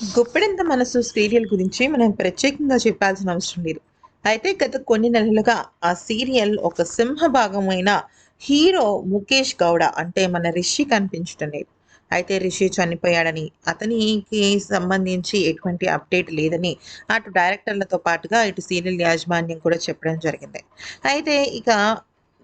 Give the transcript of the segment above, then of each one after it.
గుప్పెడంత మనసు సీరియల్ గురించి మనం ప్రత్యేకంగా చెప్పాల్సిన అవసరం లేదు. అయితే గత కొన్ని నెలలుగా ఆ సీరియల్ ఒక సింహ భాగమైన హీరో ముఖేష్ గౌడ అంటే మన రిషి కనిపించడం లేదు. అయితే రిషి చనిపోయాడని అతనికి సంబంధించి ఎటువంటి అప్డేట్ లేదని అటు డైరెక్టర్లతో పాటుగా ఇటు సీరియల్ యాజమాన్యం కూడా చెప్పడం జరిగింది. అయితే ఇక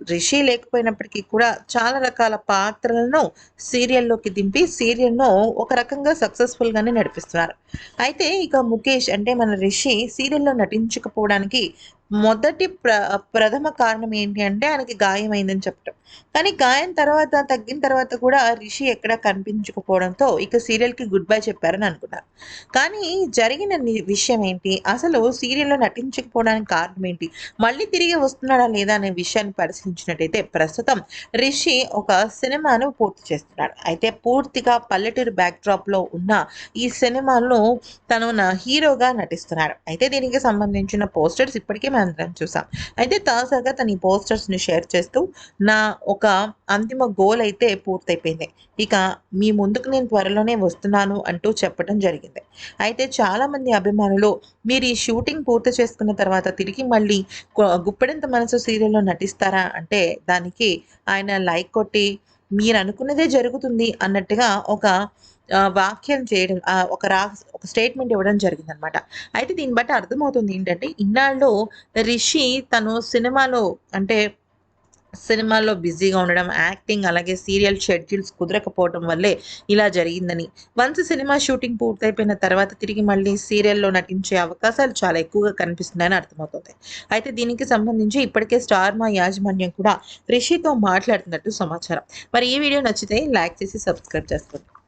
రిషి లేకపోయినప్పటికీ కూడా చాలా రకాల పాత్రలను సీరియల్లోకి దింపి సీరియల్ను ఒక రకంగా సక్సెస్ఫుల్గానే నడిపిస్తున్నారు. అయితే ఇక ముఖేష్ అంటే మన రిషి సీరియల్లో నటించకపోవడానికి మొదటి ప్ర ప్రథమ కారణం ఏంటి అంటే ఆయనకి గాయమైందని చెప్పడం కానీ గాయం తర్వాత తగ్గిన తర్వాత కూడా రిషి ఎక్కడా కనిపించకపోవడంతో ఇక సీరియల్కి గుడ్ బై చెప్పారని అనుకున్నారు. కానీ జరిగిన విషయం ఏంటి? అసలు సీరియల్లో నటించకపోవడానికి కారణం ఏంటి? మళ్ళీ తిరిగి వస్తున్నాడా లేదా అనే విషయాన్ని పరిశీలించినట్టయితే ప్రస్తుతం రిషి ఒక సినిమాను పూర్తి చేస్తున్నాడు. అయితే పూర్తిగా పల్లెటూరు బ్యాక్డ్రాప్లో ఉన్న ఈ సినిమాను తను నా హీరోగా నటిస్తున్నాడు. అయితే దీనికి సంబంధించిన పోస్టర్స్ ఇప్పటికే మనం చూసాం. అయితే తాజాగా తన ఈ పోస్టర్స్ని షేర్ చేస్తూ నా ఒక అంతిమ గోల్ అయితే పూర్తయిపోయింది. ఇక మీ ముందుకు నేను త్వరలోనే వస్తున్నాను అంటూ చెప్పడం జరిగింది. అయితే చాలామంది అభిమానులు మీరు ఈ షూటింగ్ పూర్తి చేసుకున్న తర్వాత తిరిగి మళ్ళీ గుప్పెడంత మనసు సీరియల్లో నటిస్తారా అంటే దానికి ఆయన లైక్ కొట్టి మీరు అనుకున్నదే జరుగుతుంది అన్నట్టుగా ఒక వాక్యం చేయడం ఒక రా ఒక స్టేట్మెంట్ ఇవ్వడం జరిగిందనమాట. అయితే దీన్ని బట్టి అర్థమవుతుంది ఏంటంటే ఇన్నాళ్ళు రిషి తను సినిమాలో అంటే సినిమాల్లో బిజీగా ఉండడం యాక్టింగ్ అలాగే సీరియల్ షెడ్యూల్స్ కుదరకపోవడం వల్లే ఇలా జరిగిందని. వన్స్ సినిమా షూటింగ్ పూర్తయిపోయిన తర్వాత తిరిగి మళ్ళీ సీరియల్లో నటించే అవకాశాలు చాలా ఎక్కువగా కనిపిస్తున్నాయని అర్థమవుతుంది. అయితే దీనికి సంబంధించి ఇప్పటికే స్టార్ మా యాజమాన్యం కూడా రిషితో మాట్లాడుతున్నట్టు సమాచారం. మరి ఈ వీడియో నచ్చితే లైక్ చేసి సబ్స్క్రైబ్ చేసుకోండి.